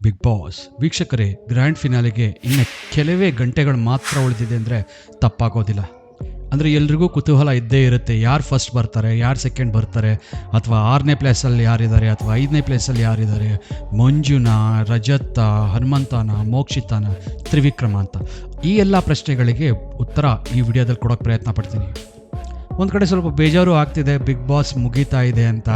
Big boss ವೀಕ್ಷಕರೇ grand ಫಿನಾಲೆಗೆ ಇನ್ನು ಕೆಲವೇ ಗಂಟೆಗಳು ಮಾತ್ರ ಉಳಿದಿದೆ ಅಂದರೆ ತಪ್ಪಾಗೋದಿಲ್ಲ. ಅಂದರೆ ಎಲ್ರಿಗೂ ಕುತೂಹಲ ಇದ್ದೇ ಇರುತ್ತೆ, ಯಾರು ಫಸ್ಟ್ ಬರ್ತಾರೆ, ಯಾರು ಸೆಕೆಂಡ್ ಬರ್ತಾರೆ, ಅಥವಾ ಆರನೇ ಪ್ಲೇಸಲ್ಲಿ ಯಾರಿದ್ದಾರೆ, ಅಥವಾ ಐದನೇ ಪ್ಲೇಸಲ್ಲಿ ಯಾರಿದ್ದಾರೆ, ಮಂಜುನಾ ರಜತ್ತ ಹನುಮಂತನ, ಮೋಕ್ಷಿತನ, ತ್ರಿವಿಕ್ರಮ ಅಂತ. ಈ ಎಲ್ಲ ಪ್ರಶ್ನೆಗಳಿಗೆ ಉತ್ತರ ಈ ವಿಡಿಯೋದಲ್ಲಿ ಕೊಡೋಕ್ಕೆ ಪ್ರಯತ್ನ ಪಡ್ತೀನಿ. ಒಂದು ಕಡೆ ಸ್ವಲ್ಪ ಬೇಜಾರು ಆಗ್ತಿದೆ ಬಿಗ್ ಬಾಸ್ ಮುಗೀತಾ ಇದೆ ಅಂತ.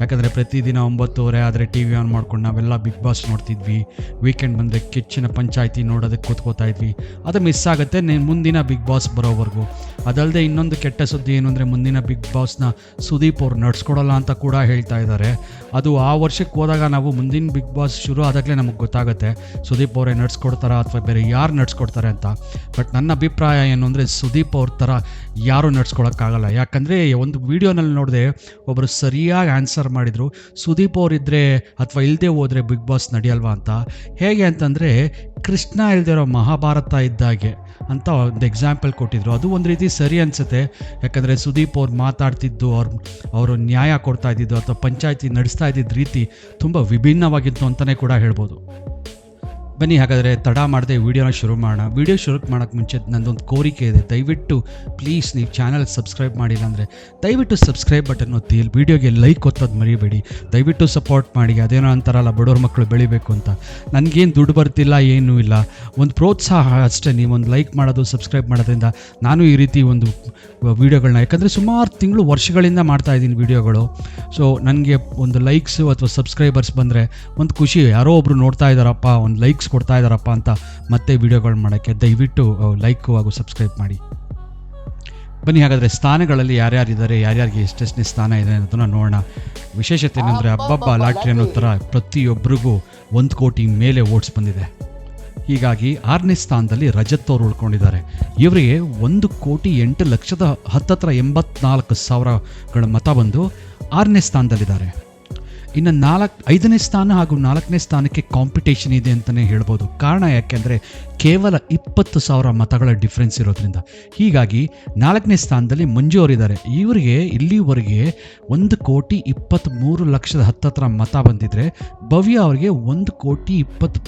ಯಾಕಂದರೆ ಪ್ರತಿದಿನ ಒಂಬತ್ತುವರೆ ಆದರೆ ಟಿ ವಿ ಆನ್ ಮಾಡ್ಕೊಂಡು ನಾವೆಲ್ಲ ಬಿಗ್ ಬಾಸ್ ನೋಡ್ತಿದ್ವಿ. ವೀಕೆಂಡ್ ಬಂದರೆ ಕೆಚ್ಚಿನ ಪಂಚಾಯಿತಿ ನೋಡೋದಕ್ಕೆ ಕೂತ್ಕೋತಾ ಇದ್ವಿ. ಅದು ಮಿಸ್ ಆಗುತ್ತೆ ಮುಂದಿನ ಬಿಗ್ ಬಾಸ್ ಬರೋವರೆಗೂ. ಅದಲ್ಲದೆ ಇನ್ನೊಂದು ಕೆಟ್ಟ ಸುದ್ದಿ ಏನು ಅಂದರೆ ಮುಂದಿನ ಬಿಗ್ ಬಾಸ್ನ ಸುದೀಪ್ ಅವ್ರು ನಡ್ಸ್ಕೊಡಲ್ಲ ಅಂತ ಕೂಡ ಹೇಳ್ತಾ ಇದ್ದಾರೆ ಅದು ಆ ವರ್ಷಕ್ಕೆ ಹೋದಾಗ ನಾವು ಮುಂದಿನ ಬಿಗ್ ಬಾಸ್ ಶುರು ಆದಾಗಲೇ ನಮಗೆ ಗೊತ್ತಾಗುತ್ತೆ. ಸುದೀಪ್ ಅವರೇ ನಡ್ಸ್ಕೊಡ್ತಾರಾ ಅಥವಾ ಬೇರೆ ಯಾರು ನಡ್ಸ್ಕೊಡ್ತಾರೆ ಅಂತ. ಬಟ್ ನನ್ನ ಅಭಿಪ್ರಾಯ ಏನು ಅಂದರೆ ಸುದೀಪ್ ಅವ್ರ ಥರ ಯಾರೂ ನಡ್ಸ್ಕೊಳಕ್ಕಾಗಲ್ಲ. ಯಾಕಂದರೆ ಒಂದು ವೀಡಿಯೋನಲ್ಲಿ ನೋಡಿದೆ ಒಬ್ಬರು ಸರಿಯಾಗಿ ಆನ್ಸರ್ ಮಾಡಿದರು. ಸುದೀಪ್ ಅವರಿದ್ದರೆ ಅಥವಾ ಇಲ್ಲದೆ ಹೋದರೆ ಬಿಗ್ ಬಾಸ್ ನಡೆಯಲ್ವಾ ಅಂತ. ಹೇಗೆ ಅಂತಂದರೆ ಕೃಷ್ಣ ಇಲ್ದಿರೋ ಮಹಾಭಾರತ ಇದ್ದಾಗೆ ಅಂತ ಒಂದು ಎಕ್ಸಾಂಪಲ್ ಕೊಟ್ಟಿದ್ರು. ಅದು ಒಂದು ರೀತಿ ಸರಿ ಅನಿಸುತ್ತೆ. ಯಾಕಂದರೆ ಸುದೀಪ್ ಅವ್ರು ಮಾತಾಡ್ತಿದ್ದು, ಅವ್ರು, ಅವರು ನ್ಯಾಯ ಕೊಡ್ತಾ ಇದ್ದಿದ್ದು ಅಥವಾ ಪಂಚಾಯತಿ ನಡೆಸ್ತಾ ಇದ್ದಿದ್ದ ರೀತಿ ತುಂಬ ವಿಭಿನ್ನವಾಗಿತ್ತು ಅಂತಲೇ ಕೂಡ ಹೇಳ್ಬೋದು. ಬನ್ನಿ, ಹಾಗಾದರೆ ತಡ ಮಾಡದೆ ವಿಡಿಯೋನ ಶುರು ಮಾಡೋಣ. ವೀಡಿಯೋ ಶುರು ಮಾಡೋಕ್ಕೆ ಮುಂಚೆ ನಂದೊಂದು ಕೋರಿಕೆ ಇದೆ. ದಯವಿಟ್ಟು ಪ್ಲೀಸ್ ನೀವು ಚಾನಲ್ ಸಬ್ಸ್ಕ್ರೈಬ್ ಮಾಡಿಲ್ಲ ಅಂದರೆ ದಯವಿಟ್ಟು ಸಬ್ಸ್ಕ್ರೈಬ್ ಬಟನ್ ಒತ್ತಿ. ವಿಡಿಯೋಗೆ ಲೈಕ್ ಒತ್ತೋದು ಮರಿಬೇಡಿ. ದಯವಿಟ್ಟು ಸಪೋರ್ಟ್ ಮಾಡಿ. ಅದೇನೋ ಅಂತಾರಲ್ಲ, ಬಡವ್ರ ಮಕ್ಕಳು ಬೆಳಿಬೇಕು ಅಂತ. ನನಗೇನು ದುಡ್ಡು ಬರ್ತಿಲ್ಲ, ಏನೂ ಇಲ್ಲ. ಒಂದು ಪ್ರೋತ್ಸಾಹ ಅಷ್ಟೇ. ನೀವೊಂದು ಲೈಕ್ ಮಾಡೋದು ಸಬ್ಸ್ಕ್ರೈಬ್ ಮಾಡೋದ್ರಿಂದ ನಾನು ಈ ರೀತಿ ಒಂದು ವೀಡಿಯೋಗಳನ್ನ ಯಾಕಂದರೆ ಸುಮಾರು ತಿಂಗಳು ವರ್ಷಗಳಿಂದ ಮಾಡ್ತಾ ಇದ್ದೀನಿ ವೀಡಿಯೋಗಳು. ಸೊ ನನಗೆ ಒಂದು ಲೈಕ್ಸು ಅಥವಾ ಸಬ್ಸ್ಕ್ರೈಬರ್ಸ್ ಬಂದರೆ ಒಂದು ಖುಷಿ. ಯಾರೋ ಒಬ್ಬರು ನೋಡ್ತಾ ಇದ್ದಾರಪ್ಪ, ಒಂದು ಲೈಕ್ಸ್ ಕೊಡ್ತಾ ಇದ್ದಾರಪ್ಪ ಅಂತ ಮತ್ತೆ ವಿಡಿಯೋಗಳು ಮಾಡೋಕ್ಕೆ ದಯವಿಟ್ಟು ಲೈಕು ಹಾಗೂ ಸಬ್ಸ್ಕ್ರೈಬ್ ಮಾಡಿ. ಬನ್ನಿ ಹಾಗಾದರೆ ಸ್ಥಾನಗಳಲ್ಲಿ ಯಾರ್ಯಾರಿದ್ದಾರೆ ಯಾರ್ಯಾರಿಗೆ ಎಷ್ಟೆಷ್ಟನೇ ಸ್ಥಾನ ಇದೆ ಅನ್ನೋದನ್ನ ನೋಡೋಣ. ವಿಶೇಷತೆ ಏನಂದರೆ ಹಬ್ಬಬ್ಬ ಲಾಟ್ರಿ ಅನ್ನೋ ಥರ ಪ್ರತಿಯೊಬ್ಬರಿಗೂ ಒಂದು ಕೋಟಿ ಮೇಲೆ ಓಟ್ಸ್ ಬಂದಿದೆ. ಹೀಗಾಗಿ ಆರನೇ ಸ್ಥಾನದಲ್ಲಿ ರಜತ್ ಅವರು ಉಳ್ಕೊಂಡಿದ್ದಾರೆ. ಇವರಿಗೆ ಒಂದು ಕೋಟಿ ಎಂಟು ಲಕ್ಷದ ಹತ್ತತ್ರ ಎಂಬತ್ನಾಲ್ಕು ಸಾವಿರಗಳ ಮತ ಬಂದು ಆರನೇ ಸ್ಥಾನದಲ್ಲಿದ್ದಾರೆ. ಇನ್ನು ನಾಲ್ಕು, ಐದನೇ ಸ್ಥಾನ ಹಾಗೂ ನಾಲ್ಕನೇ ಸ್ಥಾನಕ್ಕೆ ಕಾಂಪಿಟೇಷನ್ ಇದೆ ಅಂತಲೇ ಹೇಳ್ಬೋದು. ಕಾರಣ ಯಾಕೆಂದರೆ ಕೇವಲ ಇಪ್ಪತ್ತು ಸಾವಿರ ಮತಗಳ ಡಿಫ್ರೆನ್ಸ್ ಇರೋದ್ರಿಂದ. ಹೀಗಾಗಿ ನಾಲ್ಕನೇ ಸ್ಥಾನದಲ್ಲಿ ಮಂಜು ಅವರಿದ್ದಾರೆ. ಇವರಿಗೆ ಇಲ್ಲಿವರೆಗೆ ಒಂದು ಕೋಟಿ ಇಪ್ಪತ್ತ್ಮೂರು ಲಕ್ಷದ ಹತ್ತತ್ರ ಮತ ಬಂದಿದ್ದರೆ ಭವ್ಯ ಅವರಿಗೆ ಒಂದು ಕೋಟಿ ಇಪ್ಪತ್ತು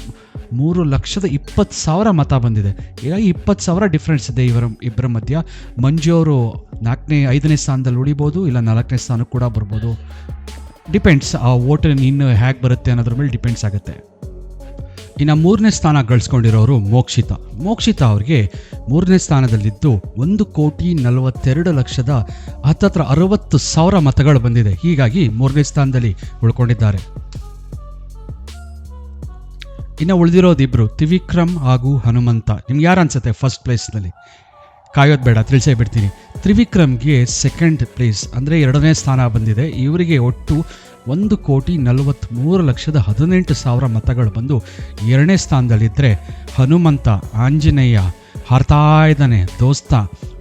ಮೂರು ಲಕ್ಷದ ಇಪ್ಪತ್ತು ಸಾವಿರ ಮತ ಬಂದಿದೆ. ಹೀಗಾಗಿ ಇಪ್ಪತ್ತು ಸಾವಿರ ಡಿಫ್ರೆನ್ಸ್ ಇದೆ ಇವರ, ಇಬ್ಬರ ಮಧ್ಯ. ಮಂಜು ಅವರು ನಾಲ್ಕನೇ, ಐದನೇ ಸ್ಥಾನದಲ್ಲಿ ಉಳಿಬೋದು, ಇಲ್ಲ ನಾಲ್ಕನೇ ಸ್ಥಾನಕ್ಕೆ ಕೂಡ ಬರ್ಬೋದು. ಡಿಪೆಂಡ್ಸ್ ಆ ಓಟ್ ಇನ್ನು ಹೇಗೆ ಬರುತ್ತೆ ಅನ್ನೋದ್ರ ಮೇಲೆ ಡಿಪೆಂಡ್ಸ್ ಆಗುತ್ತೆ. ಇನ್ನು ಮೂರನೇ ಸ್ಥಾನ ಗಳಿಸ್ಕೊಂಡಿರೋರು ಮೋಕ್ಷಿತ. ಮೋಕ್ಷಿತ ಅವ್ರಿಗೆ ಮೂರನೇ ಸ್ಥಾನದಲ್ಲಿದ್ದು ಒಂದು ಕೋಟಿ ನಲವತ್ತೆರಡು ಲಕ್ಷದ ಹತ್ತತ್ರ ಅರವತ್ತು ಸಾವಿರ ಮತಗಳು ಬಂದಿದೆ. ಹೀಗಾಗಿ ಮೂರನೇ ಸ್ಥಾನದಲ್ಲಿ ಉಳ್ಕೊಂಡಿದ್ದಾರೆ. ಇನ್ನು ಉಳಿದಿರೋದಿಬ್ರು ತ್ರಿವಿಕ್ರಮ್ ಹಾಗೂ ಹನುಮಂತ. ನಿಮ್ಗೆ ಯಾರು ಅನ್ಸುತ್ತೆ ಫಸ್ಟ್ ಪ್ಲೇಸ್ನಲ್ಲಿ ಕಾಯೋದು ಬೇಡ, ತಿಳಿಸೇ ಬಿಡ್ತೀನಿ. ತ್ರಿವಿಕ್ರಮ್ಗೆ ಸೆಕೆಂಡ್ ಪ್ಲೇಸ್ ಅಂದರೆ ಎರಡನೇ ಸ್ಥಾನ ಬಂದಿದೆ. ಇವರಿಗೆ ಒಟ್ಟು ಒಂದು ಕೋಟಿ ನಲವತ್ತ್ಮೂರು ಲಕ್ಷದ ಹದಿನೆಂಟು ಸಾವಿರ ಮತಗಳು ಬಂದು ಎರಡನೇ ಸ್ಥಾನದಲ್ಲಿದ್ದರೆ ಹನುಮಂತ, ಆಂಜನೇಯ ಹಾರ್ತಾ ಇದ್ದಾನೆ ದೋಸ್ತ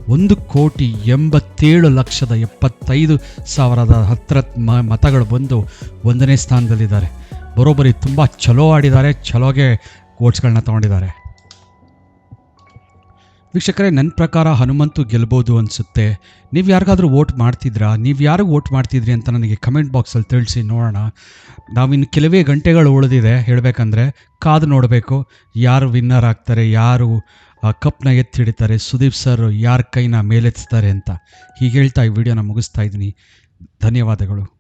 ಒಂದು ಕೋಟಿ ಎಂಬತ್ತೇಳು ಲಕ್ಷದ ಎಪ್ಪತ್ತೈದು ಸಾವಿರದ ಹತ್ತಿರ ಮ ಮತಗಳು ಬಂದು ಒಂದನೇ ಸ್ಥಾನದಲ್ಲಿದ್ದಾರೆ. ಬರೋಬ್ಬರಿ ತುಂಬ ಚಲೋ ಆಡಿದ್ದಾರೆ. ಚಲೋಗೆ ಕೋಟ್ಸ್ಗಳನ್ನ ತೊಗೊಂಡಿದ್ದಾರೆ. ವೀಕ್ಷಕರೇ ನನ್ನ ಪ್ರಕಾರ ಹನುಮಂತು ಗೆಲ್ಬೋದು ಅನಿಸುತ್ತೆ. ನೀವು ಯಾರಿಗಾದರೂ ವೋಟ್ ಮಾಡ್ತಿದ್ರಾ? ನೀವು ಯಾರಿಗೆ ವೋಟ್ ಮಾಡ್ತಿದ್ರಿ ಅಂತ ನನಗೆ ಕಮೆಂಟ್ ಬಾಕ್ಸಲ್ಲಿ ತಿಳಿಸಿ ನೋಡೋಣ. ನಾವಿನ್ನು ಕೆಲವೇ ಗಂಟೆಗಳು ಉಳಿದಿದೆ ಹೇಳಬೇಕಂದ್ರೆ ಕಾದು ನೋಡಬೇಕು. ಯಾರು ವಿನ್ನರ್ ಆಗ್ತಾರೆ, ಯಾರು ಕಪ್ನ ಎತ್ತಿ ಹಿಡಿತಾರೆ ಸುದೀಪ್ ಸರ್ ಯಾರ ಕೈನ ಮೇಲೆತ್ತಾರೆ ಅಂತ ಹೀಗೆ ಹೇಳ್ತಾ ಈ ವಿಡಿಯೋನ ಮುಗಿಸ್ತಾ ಇದ್ದೀನಿ. ಧನ್ಯವಾದಗಳು.